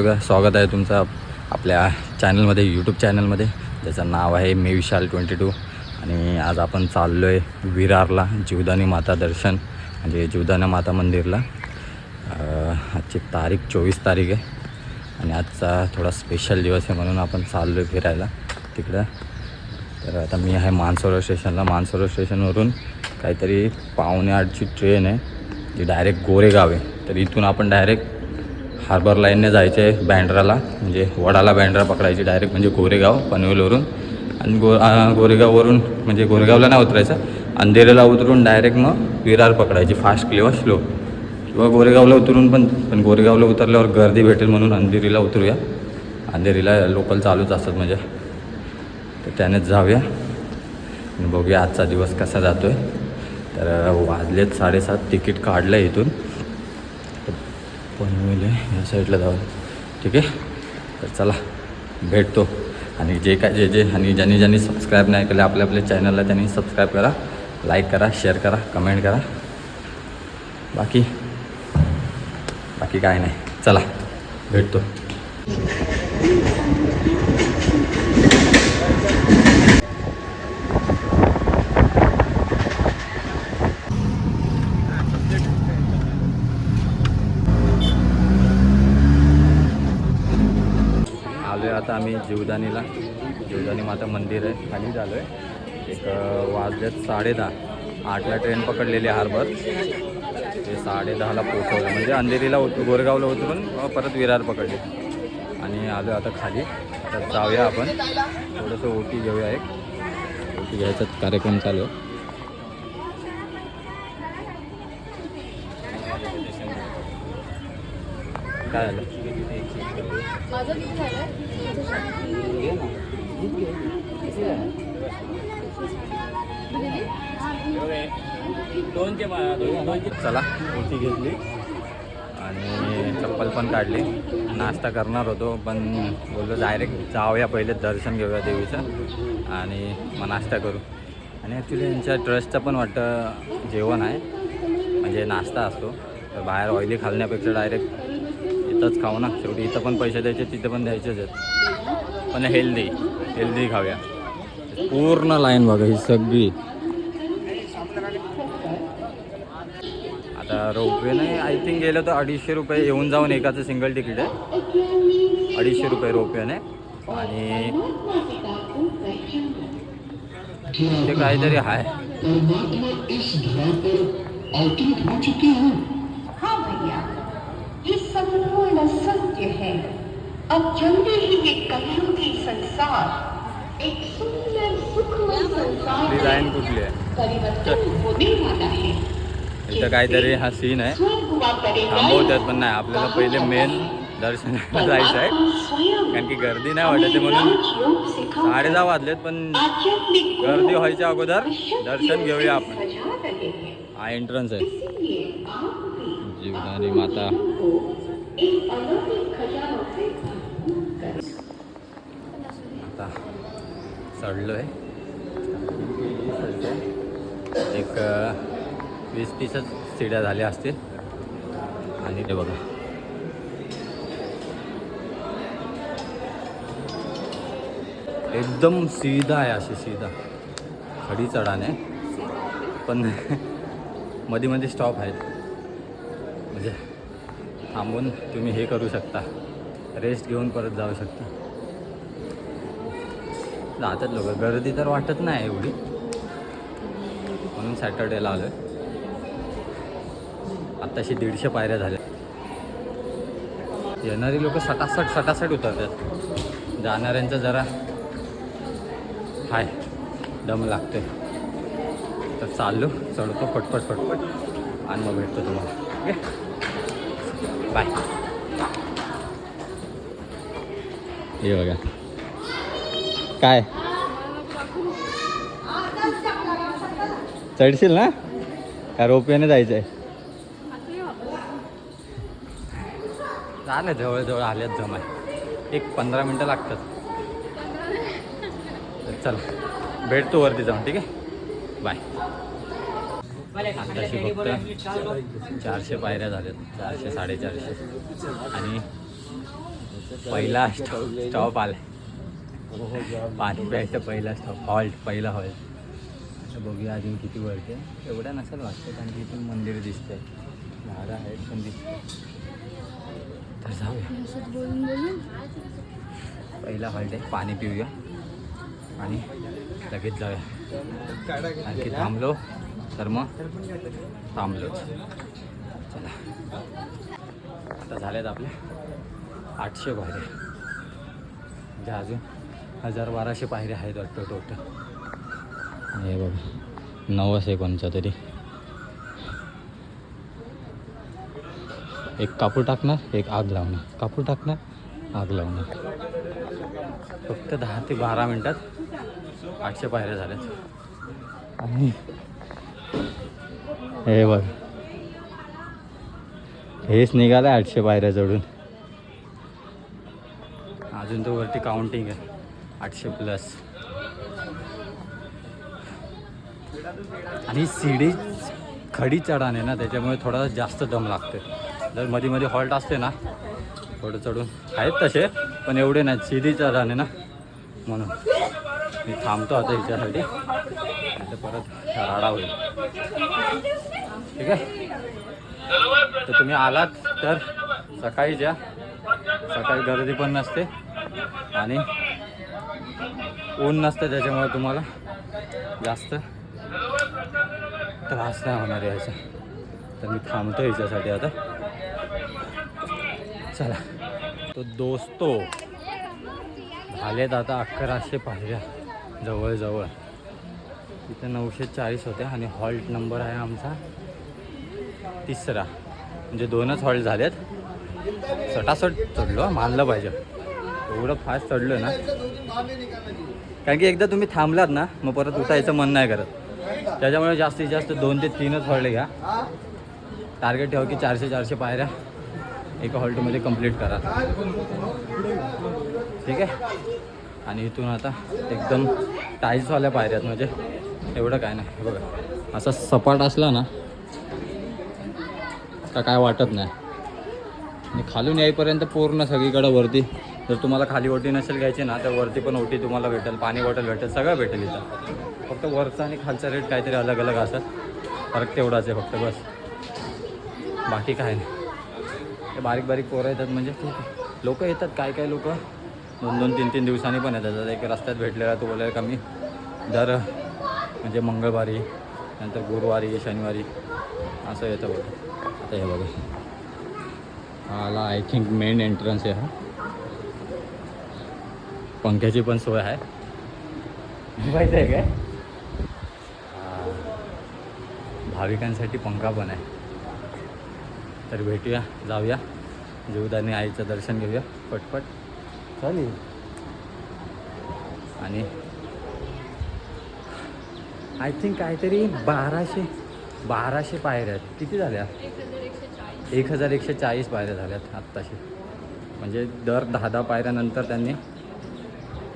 स्वागत आहे तुमचं आपल्या चॅनलमध्ये यूट्यूब चॅनलमध्ये. ज्याचं नाव आहे मे विशाल ट्वेंटी टू. आणि आज आपण चाललो आहे विरारला जीवदानी माता दर्शन म्हणजे जीवदानी माता मंदिरला. आजची तारीख चोवीस तारीख आहे. आणि आजचा थोडा स्पेशल दिवस आहे म्हणून आपण चाललो आहे फिरायला तिकडं. तर आता मी आहे मानसरोवर स्टेशनला. मानसरोवर स्टेशनवरून काहीतरी पावणे आठची ट्रेन आहे जी डायरेक्ट गोरेगाव आहे. तर इथून आपण डायरेक्ट हार्बर लाईनने जायचं आहे बँड्राला. म्हणजे वडाला बँड्रा पकडायची डायरेक्ट म्हणजे गोरेगाव पनवेलवरून. आणि गो गोरेगाववरून म्हणजे गोरेगावला नाही उतरायचं. अंधेरीला उतरून डायरेक्ट मग विरार पकडायची. फास्ट किंवा स्लो किंवा गोरेगावला उतरून पण पण गोरेगावला उतरल्यावर गर्दी भेटेल म्हणून अंधेरीला उतरूया. अंधेरीला लोकल चालूच असतात म्हणजे. तर त्यानेच जाऊया. आणि बघूया आजचा दिवस कसा जातो आहे तर वाजलेत साडेसात. तिकीट काढलं आहे इथून. पनवेल आहे या साईडला जाऊ ठीक आहे? तर चला भेटतो. आणि जे काय जे जे आणि ज्यांनी ज्यांनी सबस्क्राईब नाही केलं आपल्या आपल्या चॅनलला त्यांनी सबस्क्राईब करा लाईक करा शेअर करा कमेंट करा. बाकी बाकी काय नाही. चला भेटतो आलो आहे आता आम्ही जीवदानीला. जीवदानी माता मंदिर आहे. खाली झालो आहे एक अं, साडेदहा आठला ट्रेन पकडलेली आहे हार्बर ते साडेदहाला पोचवलं म्हणजे अंधेरीला होतो गोरेगावला उतरून पण परत विरार पकडले. आणि आलो आता खाली. तर जाऊया आपण. थोडंसं ओटी घेऊया एक. ओटी घ्यायचा कार्यक्रम चालू आहे. काय झालं? माझं किती झालं? चला ओटी घेतली. आणि चप्पल पण काढली. नाश्ता करणार होतो पण बोललो डायरेक्ट जाऊया पहिले दर्शन घेऊया देवीचं. आणि मग नाश्ता करू. आणि ॲक्च्युली यांच्या ट्रस्टचं पण वाटतं जेवण आहे. म्हणजे नाश्ता असतो. तर बाहेर ऑइली खालण्यापेक्षा डायरेक्ट इथंच खाऊ ना. शेवटी इथं पण पैसे द्यायचे तिथं पण द्यायचेच आहेत. पण हेल्दी हेल्दी खाऊया. पूर्ण लाईन बघा ही सगळी. आता रोपवेने आय थिंक गेलं तर अडीचशे रुपये येऊन जाऊन एकाचं सिंगल तिकीट आहे. अडीचशे रुपये रोपवेने. आणि ते काहीतरी आहे हाँ भैया ये संपूर्ण सत्य है अब जल्दी ही ये कलयुगी संसार एक सुंदर सुखमय संसार लाईन कुठली? आहे परिवर्तन होने वाला है। इथं काहीतरी हा सीन आहे. थांबवतात पण नाही. आपल्याला पहिले मेन दर्शनाला जायचं आहे कारण की गर्दी नाही वाटत म्हणून साडे दहा वाजलेत पण गर्दी व्हायच्या अगोदर दर्शन घेऊया आपण. हैं। एंट्रन्स आहे. जीवदानी माता को एक अलौकिक खजानों से भरपूर करें आता चढलो आहे एक वीस तीसच सिड्या झाल्या असतील. आणि ते बघा. एकदम सीधा आहे अशी सीधा. खडी चढाण आहे पण मध्ये मध्ये स्टॉप आहेत. म्हणजे थांबून तुम्ही हे करू शकता. रेस्ट घेऊन परत जाऊ शकता. जातात लोक. गर्दी तर वाटत नाही एवढी. म्हणून सॅटर्डेला आलो आहे आत्ताशी दीडशे पायऱ्या झाल्या. येणारी लोक सटासट सटासट उतरतात. जाणाऱ्यांचं जरा हाय दम लागतोय. तर चाललो चढतो फटफट फटफट आणि मग भेटतो तुम्हाला. बाय. हे बघा. काय? चढशील ना? का रोपवेने जायचं आहे झालं जवळजवळ आल्यात जमाय. एक पंधरा मिनटं लागतात. चल चला भेटतो वरती जाऊन ठीक आहे? बाय. आताशी फक्त चारशे पायऱ्या झाल्यात चारशे साडेचारशे. आणि पहिला स्टॉप आलाय. पाणी प्यायचं पहिला स्टॉप हॉल्ट पहिला हॉल्ट असं बघूया अजून किती वरते एवढ्या नसेल वाटतं कारण की इथून मंदिर दिसतंय. झाडं आहेत पण दिसते तर जाऊया. पहिला हॉल्ट आहे. पाणी पिऊया. आणि लगेच जाऊया. आणखी थांबलो. तर मग थांबलोच. चला. आता झाल्यात आपल्या आठशे पायऱ्या म्हणजे अजून. हजार बाराशे पायऱ्या आहेत वाटतं टोटल हे बघा नवस आहे कोणचा तरी. एक कापूर टाकणार एक आग लावणार. कापूर टाकणार आग लावणार. फक्त दहा ते बारा मिनटात आठशे पायऱ्या झाल्यात. आणि हे बघ हेच निघालं आठशे पायऱ्या चढून. अजून तो वरती काउंटिंग आहे. आठशे प्लस. आणि सीडी खडी चढाण आहे ना त्याच्यामुळे थोडा जास्त दम लागते. जर मध्ये मध्ये हॉल्ट असते ना थोडं चढून. आहेत तसे पण एवढे नाहीत. सीडी चढाण आहे ना म्हणून. मी थांबतो आता हिच्यासाठी. आता तर परत राडा होईल. ठीक आहे? तर तुम्ही आलात तर सकाळी या सकाळी गर्दी पण नसते. आणि ऊन नसतं त्याच्यामुळे तुम्हाला. जास्त त्रास नाही होणार यायचा. तर मी थांबतो याच्यासाठी आता. चला. तो दोस्तो. झालेत आता अकराशे पाहिल्या जवळजवळ. इथं नऊशे चाळीस होत्या आणि हॉल्ट नंबर आहे आमचा तिसरा. म्हणजे दोनच हॉल्ट झालेत. सटासट चढलो मानलं पाहिजे. एवढं फास्ट चढलो ना. कारण की एकदा तुम्ही थांबलात ना मग परत उठायचं मन नाही करत. त्याच्यामुळे जास्तीत जास्त दोन ते तीनच हॉल्ट घ्या. टार्गेट ठेवा की चारशे चारशे पायऱ्या. एका हॉल्टमध्ये कंप्लीट करा. ठीक आहे? आणि इथून आता एकदम टाईल्सवाल्या पायऱ्यात म्हणजे एवढं काय नाही. बघा असा सपाट असला ना का काय वाटत नाही. आणि खालून यायपर्यंत पूर्ण सगळीकडं वरती जर तुम्हाला खाली ओटी नसेल घ्यायची ना तर वरती पण ओटी तुम्हाला भेटेल पाणी बॉटल भेटेल सगळं भेटेल इथं. फक्त वरचा आणि खालचा रेट काहीतरी अलग अलग असत फरक तेवढाच आहे फक्त बस. बाकी काय नाही. ते बारीक बारीक पोरं येतात म्हणजे ठीक लोक येतात काय काय लोक? दोन दोन तीन तीन दिवसांनी पण येतात. एक रस्त्यात भेटलेला तो बोलायला कमी. दर म्हणजे मंगळवारी नंतर गुरुवारी शनिवारी असं येतं बघा. आता हे बघा. आला आय थिंक मेन एंट्रन्स आहे हा. पंख्याची पण सोय आहे. माहिती आहे काय? हा. भाविकांसाठी पंखा पण आहे. तर भेटूया जाऊया. जीवदानी आईचं दर्शन घेऊया पटपट. चालेल. आणि आय थिंक काहीतरी बाराशे बाराशे पायऱ्या आहेत. किती झाल्या? एक हजार एकशे चाळीस एक हजार एकशे चाळीस पायऱ्या झाल्यात आत्ताशी. म्हणजे दर दहा दहा पायऱ्यानंतर त्यांनी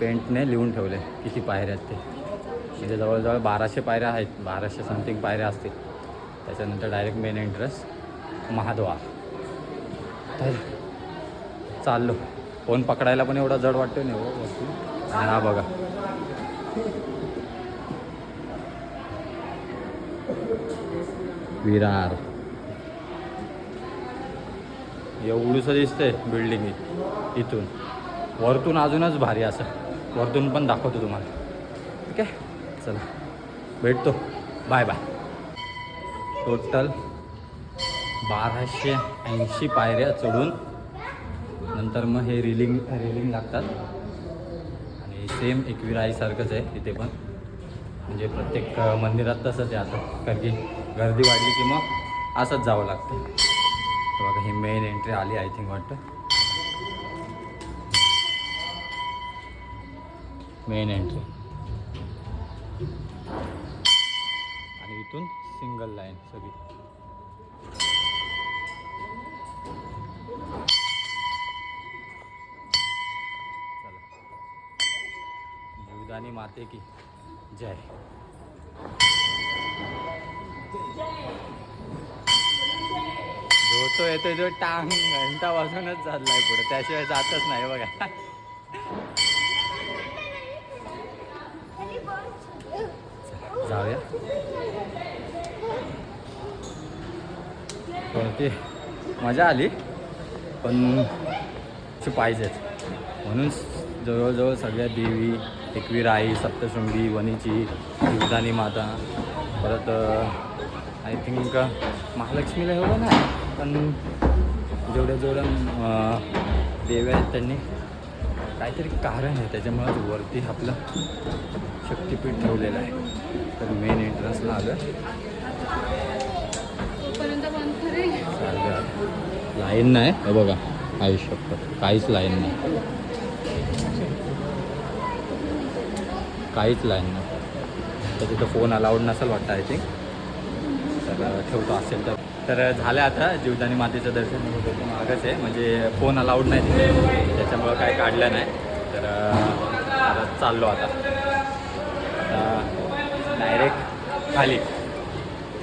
पेंटने लिहून ठेवले किती पायऱ्या आहेत ते. म्हणजे जवळजवळ बाराशे पायऱ्या आहेत बाराशे समथिंग पायऱ्या असतील. त्याच्यानंतर डायरेक्ट मेन एंट्रन्स महाद्वार. तर चाललो. फोन पकडायला पण एवढा जड वाटतो नाही हो वस्तू आणि हा बघा. विरार. एवढूसं दिसतंय बिल्डिंग इथून. वरतून अजूनच भारी असं. वरतून पण दाखवतो तुम्हाला. ठीक आहे चला. भेटतो. Bye bye. टोटल बाराशे ऐंशी पायऱ्या चढून नंतर मग हे रिलिंग रिलिंग लागतात. आणि सेम एकविराईसारखंच आहे तिथे पण. म्हणजे प्रत्येक मंदिरात तसंच आहे आता. कारण की गर्दी वाढली की मग असंच जावं लागतं. बघा ही मेन एंट्री आली आय थिंक वाटतं. मेन एंट्री आणि इथून सिंगल लाईन सगळी. चला. जीवदानी माते की जय. जो तो येतोय जो टांग घंटा वाजूनच चाललाय पुढे. त्याशिवाय जातच नाही बघा. जाऊया. कोणती मजा आली पण ची पाहिजेच म्हणून जवळजवळ सगळ्या देवी एकवीर आई सप्तशृंगी वणीची जीवदानी माता परत आय थिंक महालक्ष्मीला एवढं नाही पण जेवढ्या जेवढ्या देव्या आहेत त्यांनी काहीतरी कारण आहे त्याच्यामुळेच वरती आपलं शक्तिपीठ ठेवलेलं आहे. तर मेन एंट्रन्सला आलं लाईन नाही. हे बघा आयुष्य काहीच लाईन नाही. काहीच लाईन नाही. तर तिथं फोन अलाउड नसेल वाटतं आय थिंक तर ठेवतो असेल तर. तर झालं आता जीवदानी मातेचं दर्शन. मागच आहे. म्हणजे फोन अलाउड नाही तिथे. त्याच्यामुळं काय काढलं नाही. तर आता चाललो आता. डायरेक्ट खाली.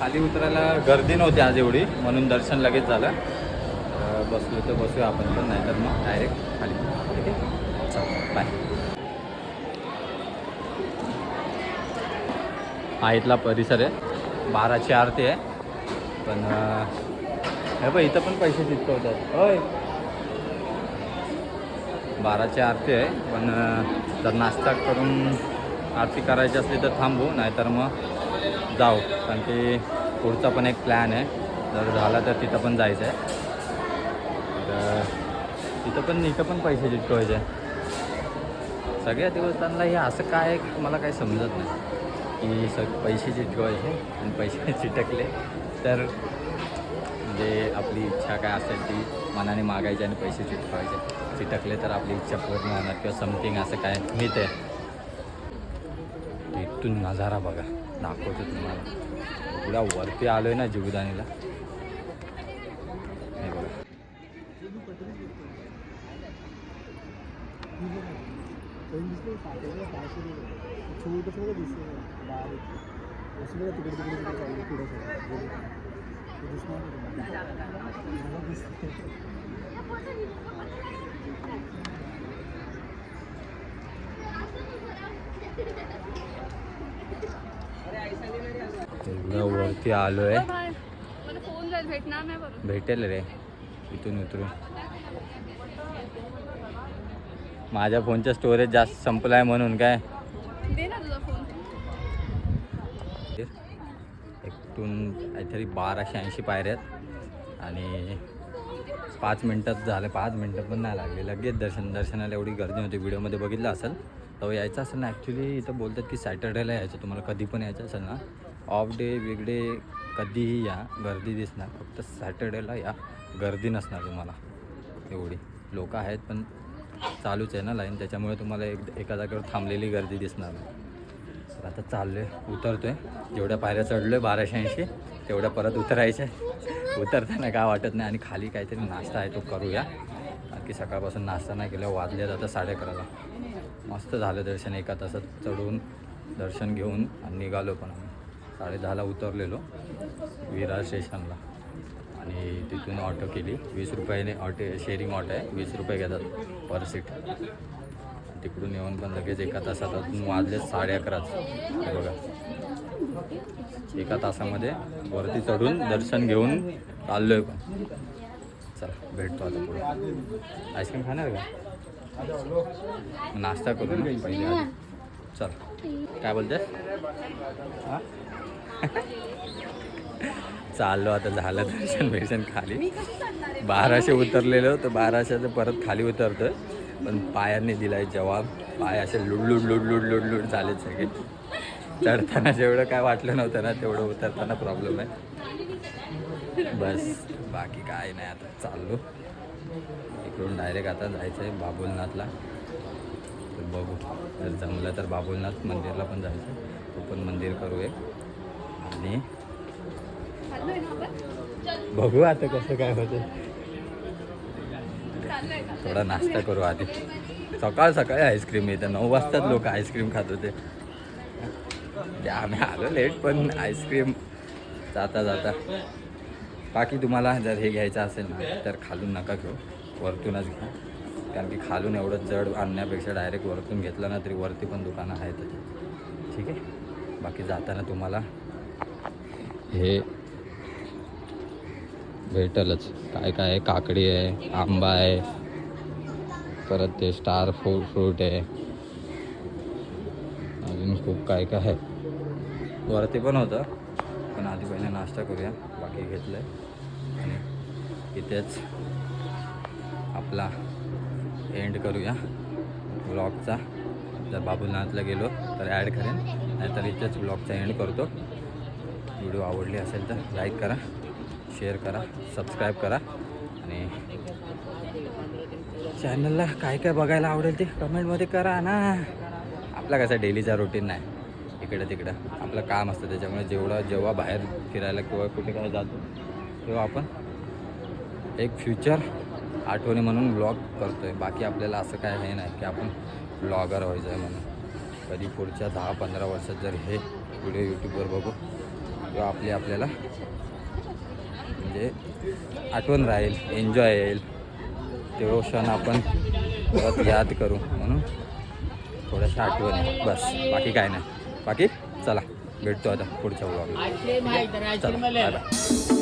खाली उतरायला गर्दी नव्हती आज एवढी. म्हणून दर्शन लगेच झालं. बसलो तर बसूया आपण पण. नाही तर मग डायरेक्ट खाली. ठीक आहे? चल बाय हा इथला परिसर आहे. बाराची आरती आहे. पण हे बघ इथं पण पैसे तितकं होतात. होय. बाराची आरती आहे पण जर नाश्ता करून आरती करायची असली तर थांबू नाहीतर मग जाऊ. कारण की पुढचा पण एक प्लॅन आहे. जर झाला तर तिथं पण जायचं आहे तर तिथं पण इथं पण पैसे चिटकवायचे सगळ्या देवस्थानला हे असं काय आहे की मला काही समजत नाही. की स पैसे चिटकवायचे आणि पैसे चिटकले तर म्हणजे आपली इच्छा काय असेल ती मनाने मागायची आणि पैसे चिटकवायचे. चिटकले तर आपली इच्छा पूर्ण होणार किंवा समथिंग असं काय मिळते इथून नजारा बघा. दाखवतो तुम्हाला. पुढा वरती आलो आहे ना जीवदानीला. हे बघा. छोटं दिसतं वरती आलोय. बरोबर भेटेल रे. इथून उतरून. माझ्या फोनचा स्टोरेज जास्त संपला आहे म्हणून काय दे ना तुझा फोन इथून काहीतरी बाराशे ऐंशी पायऱ्या आहेत. आणि पाच मिनटात झालं पाच मिनटं पण नाही लागले. लगेच दर्शन दर्शनाला एवढी गर्दी होती. व्हिडिओमध्ये बघितलं असेल तर यायचं असेल ना ॲक्च्युली इथं बोलतात की सॅटर्डेला यायचं. तुम्हाला कधी पण यायचं असेल ना ऑफ डे वेगळे कधीही या. गर्दी दिसणार. फक्त सॅटर्डेला या. गर्दी नसणार तुम्हाला. एवढी. लोक आहेत पण चालूच आहे ना लाईन त्याच्यामुळे तुम्हाला एक एका जागेवर थांबलेली गर्दी दिसणार नाही. तर आता चाललो आहे उतरतो आहे जेवढ्या पायऱ्या चढलो आहे बाराशे ऐंशी तेवढ्या परत उतरायच्या उतरताना काय वाटत नाही आणि खाली काहीतरी नाश्ता आहे तो करूया. कारण की सकाळपासून नाश्ता नाही केला वाजले जातं साडे अकराला मस्त झालं दर्शन एका तासात. चढून दर्शन घेऊन आणि निघालो पण आम्ही. साडे दहाला उतरलेलो विरार स्टेशनला. आणि तिथून ऑटो केली. वीस रुपयाने ऑटो शेअरिंग ऑटो आहे. वीस रुपये घेतात पर सीट. तिकडून येऊन पण लगेच एका तासात वाजले साडे अकराच. बघा. एका तासामध्ये वरती चढून दर्शन घेऊन चाललोय पण. चला भेटतो आता पुढे. आईस्क्रीम खाणार का? नाश्ता करू ना पहिले चल. काय बोलते हां? चाललो आता झालं दर्शन बिर्शन खाली. बाराशे उतरलेलो तर बाराशेचं परत खाली उतरतोय. पण पायाने दिलाय जवाब. पाय असे लुडलुड लुडलुड लुडलुड झाले सगळे. चढताना जेवढं काय वाटलं नव्हतं ना तेवढं उतरताना प्रॉब्लेम आहे. बस बाकी काय नाही आता चाललो. इकडून डायरेक्ट आता जायचं आहे बाबुलनाथला. तर बघू जर जमलं तर बाबुलनाथ मंदिरला पण जायचं तो पण मंदिर करू एक आणि बघू आता कसं काय होतं थोडा नाश्ता करू आधी. सकाळ सकाळी आईस्क्रीम येतं. नऊ वाजताच लोक आईस्क्रीम खात होते. ते आम्ही आलो लेट पण आईस्क्रीम जाता जाता. बाकी तुम्हाला जर हे घ्यायचं असेल ना तर खालून नका घेऊ. वरतूनच घ्या. कारण की खालून एवढं जड आणण्यापेक्षा डायरेक्ट वरतून घेतलं ना तरी वरती पण दुकानं आहेत. ठीक आहे? बाकी जाताना तुम्हाला हे भेटलच. काय काय आहे काकडी आहे आंबा आहे परत ते स्टार फ्रू फ्रूट आहे. अजून खूप काय काय आहे. वरती पण होतं पण आधी पहिले नाश्ता करूया. बाकी घेतलं आहे आणि इथेच आपला एंड करूया ब्लॉगचा जर बाबुलनाथला गेलो तर ॲड करेन. नाहीतर इथेच ब्लॉगचा एंड करतो. व्हिडिओ आवडली असेल तर लाईक करा. शेअर करा सबस्क्राईब करा आणि चॅनलला काय काय बघायला आवडेल ते कमेंटमध्ये करा ना. आपला कसा डेलीचा रुटीन नाही इकडं तिकडं. आपलं काम असतं त्याच्यामुळे जेवढं जेव्हा बाहेर फिरायला किंवा कुठे काय जातो तेव्हा आपण एक फ्युचर आठवणी म्हणून ब्लॉग करतो आहे बाकी आपल्याला असं काय हे नाही की आपण ब्लॉगर व्हायचं आहे म्हणून. कधी पुढच्या दहा पंधरा वर्षात जर हे व्हिडिओ यूट्यूबवर बघू तेव्हा आपली आपल्याला म्हणजे आठवण राहील एन्जॉय येईल. तेव्हा क्षण आपण परत याद करू म्हणून थोड्याशा आठवण. बस बाकी काय नाही. बाकी? चला भेटतो आता पुढच्या चला बाय बाय